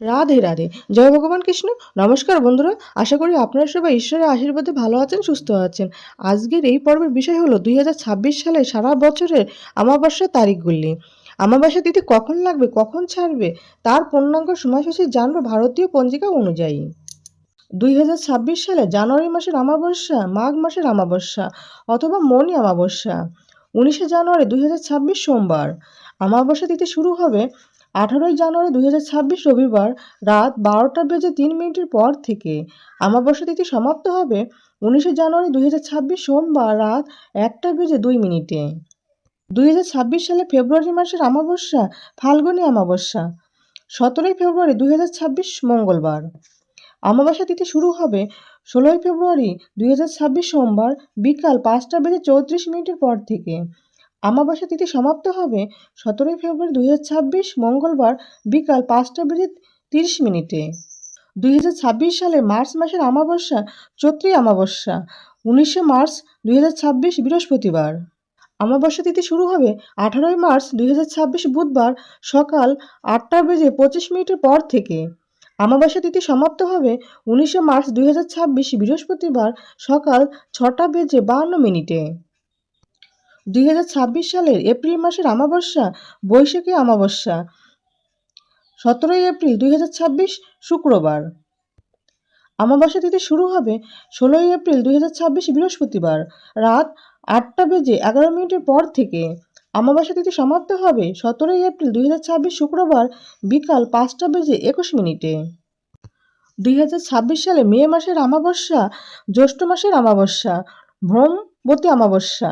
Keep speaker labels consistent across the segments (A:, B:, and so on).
A: রাধে রাধে। জয় ভগবান কৃষ্ণ। নমস্কার বন্ধুরা। আশা করি আপনারা সবাই ঈশ্বরের আশীর্বাদে ভালো আছেন, সুস্থ আছেন। আজকের এই পর্বের বিষয় হলো দুই হাজার ছাব্বিশ সালে সারা বছরের অমাবস্যার তারিখগুলি। অমাবস্যা তিথি কখন লাগবে, কখন ছাড়বে, তার পূর্ণাঙ্গ সময়সূচি জানব ভারতীয় পঞ্জিকা অনুযায়ী। দুই হাজার ছাব্বিশ সালে জানুয়ারি মাসের অমাবস্যা, মাঘ মাসের অমাবস্যা অথবা মৌনি অমাবস্যা। উনিশে জানুয়ারি দুই হাজার ছাব্বিশ সোমবার। অমাবস্যা তিথি শুরু হবে আঠারোই জানুয়ারি দু হাজার ছাব্বিশ রবিবার রাত বারোটা বেজে তিন মিনিটের পর থেকে। অমাবস্যা তিথি সমাপ্ত হবে উনিশে জানুয়ারি দু হাজার ছাব্বিশ সোমবার রাত একটা বেজে দুই মিনিটে। দুই হাজার ছাব্বিশ সালে ফেব্রুয়ারি মাসের অমাবস্যা ফাল্গুনী অমাবস্যা সতেরোই ফেব্রুয়ারি দুই হাজার ছাব্বিশ মঙ্গলবার। অমাবস্যা তিথি শুরু হবে ষোলোই ফেব্রুয়ারি দুই হাজার ছাব্বিশ সোমবার বিকাল পাঁচটা বেজে চৌত্রিশ মিনিটের পর থেকে। অমাবস্যা তিথি সমাপ্ত হবে সতেরোই ফেব্রুয়ারি দুই হাজার ছাব্বিশ মঙ্গলবার বিকাল পাঁচটা বেজে তিরিশ মিনিটে। দুই ছাব্বিশ সালে মার্চ মাসের অমাবস্যা চৈত্রী অমাবস্যা, উনিশে মার্চ দু হাজার ছাব্বিশ বৃহস্পতিবার। অমাবস্যা তিথি শুরু হবে আঠারোই মার্চ দুই হাজার ছাব্বিশ বুধবার সকাল আটটা বেজে পঁচিশ মিনিটের পর থেকে। অমাবস্যা তিথি সমাপ্ত হবে উনিশে মার্চ দুই হাজার ছাব্বিশ বৃহস্পতিবার সকাল ছটা বেজে বাহান্ন মিনিটে। দুই হাজার ছাব্বিশ সালের এপ্রিল মাসের অমাবস্যা, বৈশাখী অমাবস্যা। সতেরোই এপ্রিল দুই হাজার ছাব্বিশ, শুক্রবার। অমাবস্যা তিথি শুরু হবে ষোলোই এপ্রিল দু হাজার ছাব্বিশ, বৃহস্পতিবার। রাত আটটা বেজে এগারো মিনিটের পর থেকে অমাবস্যা তিথি সমাপ্ত হবে সতেরোই এপ্রিল দুই হাজার ছাব্বিশ, শুক্রবার বিকাল পাঁচটা বেজে একুশ মিনিটে। দুই হাজার ছাব্বিশ সালে মে মাসের অমাবস্যা, জ্যৈষ্ঠ মাসের অমাবস্যা, ভ্রমবতী অমাবস্যা।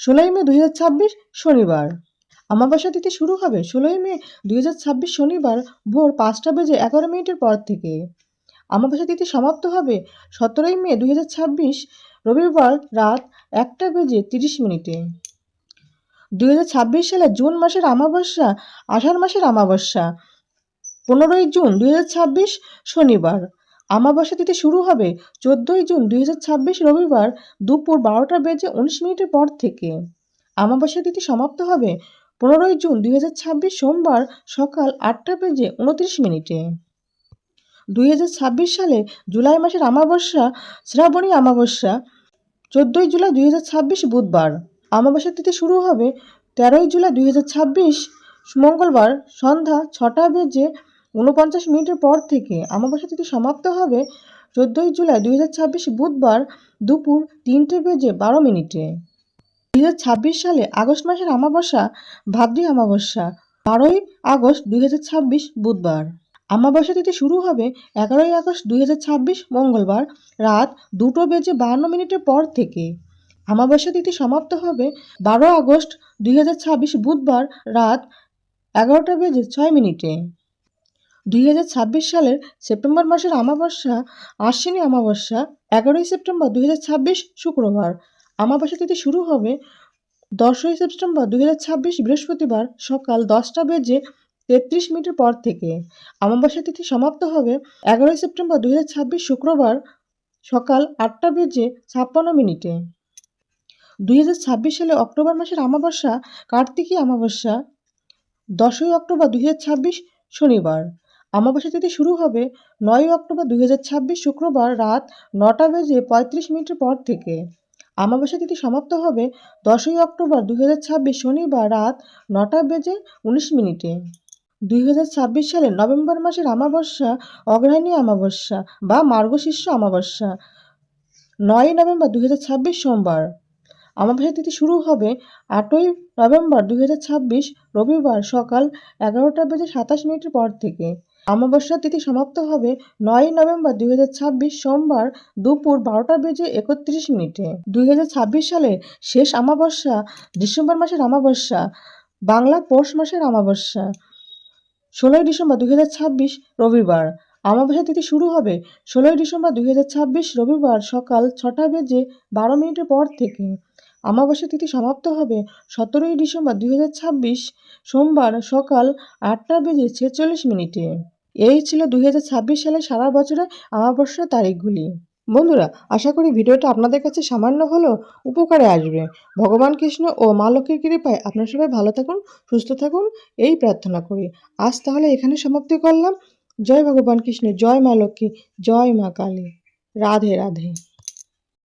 A: ষোলোই মে দুই হাজার ছাব্বিশ শনিবার। অমাবস্যা তিথি শুরু হবে ষোলোই মে দু হাজার ছাব্বিশ শনিবার ভোর পাঁচটা বেজে এগারো মিনিটের পর থেকে। অমাবস্যা তিথি সমাপ্ত হবে সতেরোই মে দুই হাজার ছাব্বিশ রবিবার রাত একটা বেজে তিরিশ মিনিটে। দুই হাজার ছাব্বিশ সালে জুন মাসের অমাবস্যা আষাঢ় মাসের অমাবস্যা পনেরোই জুন দুই হাজার ছাব্বিশ শনিবার। অমাবস্যা তিথি শুরু হবে চোদ্দোই জুন দুই হাজার ছাব্বিশ রবিবার দুপুর বারোটা বেজে উনিশ মিনিটের পর থেকে। অমাবস্যা তিথি সমাপ্ত হবে পনেরোই জুন দুই হাজার ছাব্বিশ সোমবার সকাল আটটা বেজে উনত্রিশ মিনিটে। দুই হাজার ছাব্বিশ সালে জুলাই মাসের অমাবস্যা শ্রাবণী অমাবস্যা চোদ্দোই জুলাই দুই হাজার ছাব্বিশ বুধবার। অমাবস্যা তিথি শুরু হবে তেরোই জুলাই দুই হাজার ছাব্বিশ মঙ্গলবার সন্ধ্যা ছটা বেজে ঊনপঞ্চাশ মিনিটের পর থেকে অমাবস্যা তিথি সমাপ্ত হবে চোদ্দোই জুলাই দুই হাজার ছাব্বিশ বুধবার দুপুর তিনটে বেজে বারো মিনিটে। দুই হাজার ছাব্বিশ সালে আগস্ট মাসের অমাবস্যা, ভাদ্রী অমাবস্যা, বারোই আগস্ট দুই হাজার ছাব্বিশ বুধবার। অমাবস্যা তিথি শুরু হবে এগারোই আগস্ট দুই হাজার ছাব্বিশ মঙ্গলবার রাত দুটো বেজে বাহান্ন মিনিটের পর থেকে। অমাবস্যা তিথি সমাপ্ত হবে বারো আগস্ট দুই হাজার ছাব্বিশ বুধবার রাত এগারোটা বেজে ছয় মিনিটে। দুই হাজার ছাব্বিশ সালের সেপ্টেম্বর মাসের অমাবস্যা আশ্বিনী অমাবস্যা এগারোই সেপ্টেম্বর দুই হাজার ছাব্বিশ শুক্রবার। অমাবস্যা তিথি শুরু হবে দশই সেপ্টেম্বর দু হাজার ছাব্বিশ বৃহস্পতিবার সকাল দশটা বেজে তেত্রিশ মিনিটের পর থেকে। অমাবস্যা তিথি সমাপ্ত হবে এগারোই সেপ্টেম্বর দুই হাজার ছাব্বিশ শুক্রবার সকাল আটটা বেজে ছাপ্পান্ন মিনিটে। দুই হাজার ছাব্বিশ সালে অক্টোবর মাসের অমাবস্যা কার্তিকী অমাবস্যা দশই অক্টোবর দুই হাজার ছাব্বিশ শনিবার। অমাবস্যা তিথি শুরু হবে নয় অক্টোবর দুই হাজার ছাব্বিশ শুক্রবার রাত নটা বেজে পঁয়ত্রিশ মিনিটের পর থেকে। অমাবস্যা তিথি সমাপ্ত হবে দশই অক্টোবর দুই হাজার ছাব্বিশ শনিবার রাত নটা বেজে উনিশ মিনিটে। দুই সালের নভেম্বর মাসের অমাবস্যা, অগ্রহায়ণী অমাবস্যা বা মার্গশীর্ষ অমাবস্যা নয় নভেম্বর দুই হাজার ছাব্বিশ সোমবার। অমাবস্যা তিথি শুরু হবে আটই নভেম্বর দুই হাজার ছাব্বিশ রবিবার সকাল এগারোটা বেজে সাতাশ মিনিটের পর থেকে। অমাবস্যা তিথি সমাপ্ত হবে নয় নভেম্বর দুই হাজার ছাব্বিশ সোমবার দুপুর বারোটা বেজে একত্রিশ মিনিটে। দুই হাজার ছাব্বিশ সালের শেষ অমাবস্যা ডিসেম্বর মাসের অমাবস্যা, বাংলা পৌষ মাসের অমাবস্যা। ষোলোই ডিসেম্বর দুই হাজার ছাব্বিশ রবিবার। অমাবস্যা তিথি শুরু হবে ষোলোই ডিসেম্বর দুই হাজার ছাব্বিশ রবিবার সকাল ছটা বেজে বারো মিনিটের পর থেকে। অমাবস্যা তিথি সমাপ্ত হবে সতেরোই ডিসেম্বর দুই হাজার ছাব্বিশ সোমবার সকাল আটটা বেজে ছেচল্লিশ মিনিটে। এই ছিল দুই সালে সারা বছরে আমাবস্যার তারিখগুলি। বন্ধুরা, আশা করি ভিডিওটা আপনাদের কাছে সামান্য হলেও উপকারে আসবে। ভগবান কৃষ্ণ ও মা লক্ষ্মীর কৃপায় আপনারা সবাই ভালো থাকুন, সুস্থ থাকুন, এই প্রার্থনা করি। আজ তাহলে এখানে সমাপ্তি করলাম। জয় ভগবান কৃষ্ণ, জয় মা লক্ষ্মী, জয় মা কালী। রাধে রাধে।